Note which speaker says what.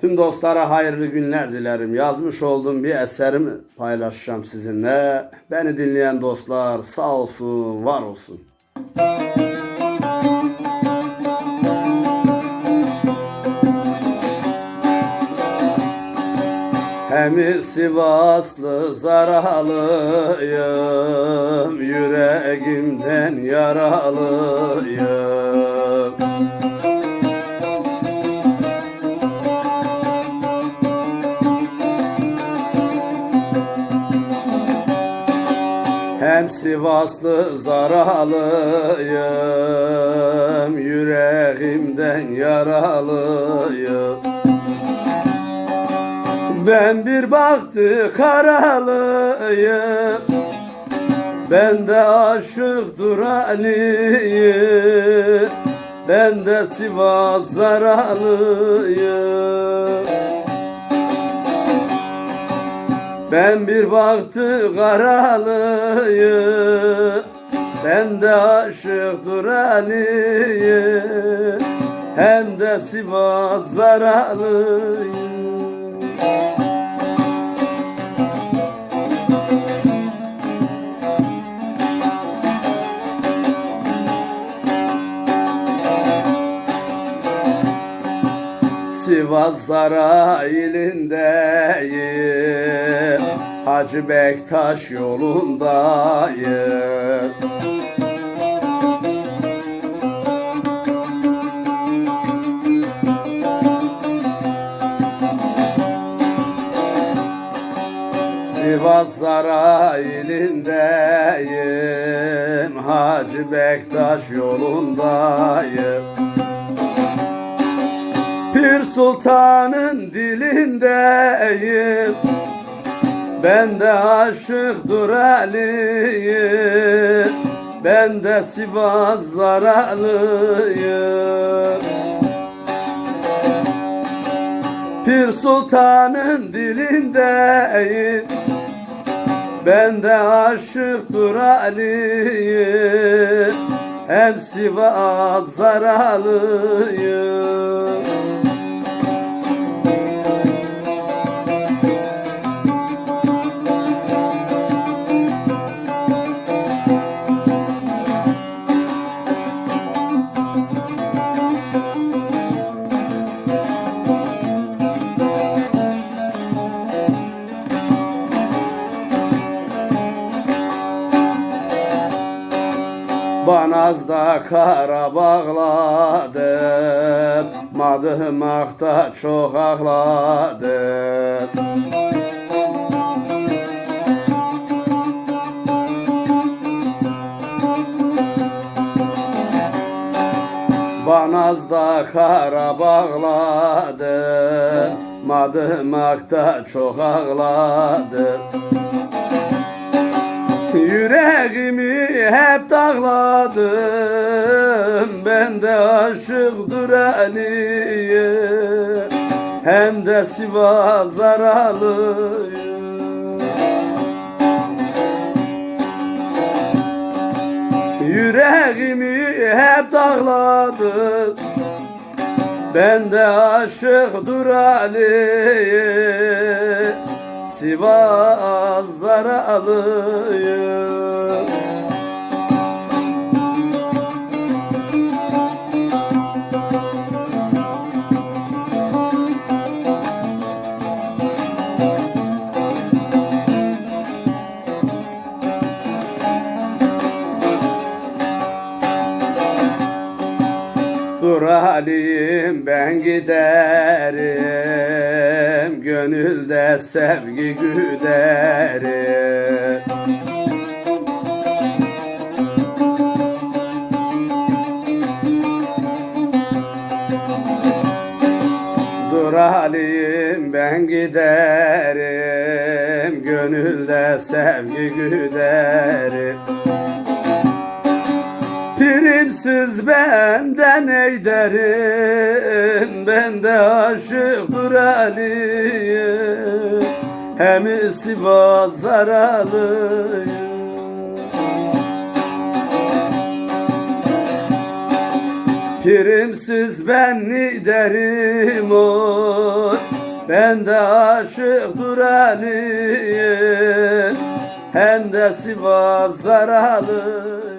Speaker 1: Tüm dostlara hayırlı günler dilerim. Yazmış olduğum bir eserimi paylaşacağım sizinle. Beni dinleyen dostlar sağ olsun, var olsun. Hem Sivaslı zaralıyım, yüreğimden yaralıyım. Hem Sivaslı zaralıyım, yüreğimden yaralıyım. Ben bir baktı karalıyım, ben de aşık duralıyım, ben de Sivas zaralıyım. Ben bir baktı karalıyım Ben de aşık duralıyım. Hem de Sivas zaralıyım. Sivas Sarayı'ndayım Hacı Bektaş yolundayım. Sivas Sarayı'ndayım Hacı Bektaş yolundayım. Pir Sultan'ın dilindeyim Ben de aşık duralıyım Ben de Sivas zaralıyım. Pir Sultan'ın dilindeyim. Ben de aşık duralıyım Hem Sivas zaralıyım Banazda kara bağladım Madımakta çok ağladım Banazda kara bağladım Madımakta çok ağladım Yüreğimi hep dağladım Ben de aşık duralıyım Hem de Sivas zaralıyım Yüreğimi hep dağladım Ben de aşık duralıyım Sivas zaralıyım Duralıyım ben giderim Gönülde sevgi güderim. Duralıyım ben giderim Gönülde sevgi güderim Primsiz benden eyderim Ben de aşık duralıyım Hem Sivas zaralıyım. Primsiz ben ni derim oy Ben de aşık Durali Hem de Sivas zaralı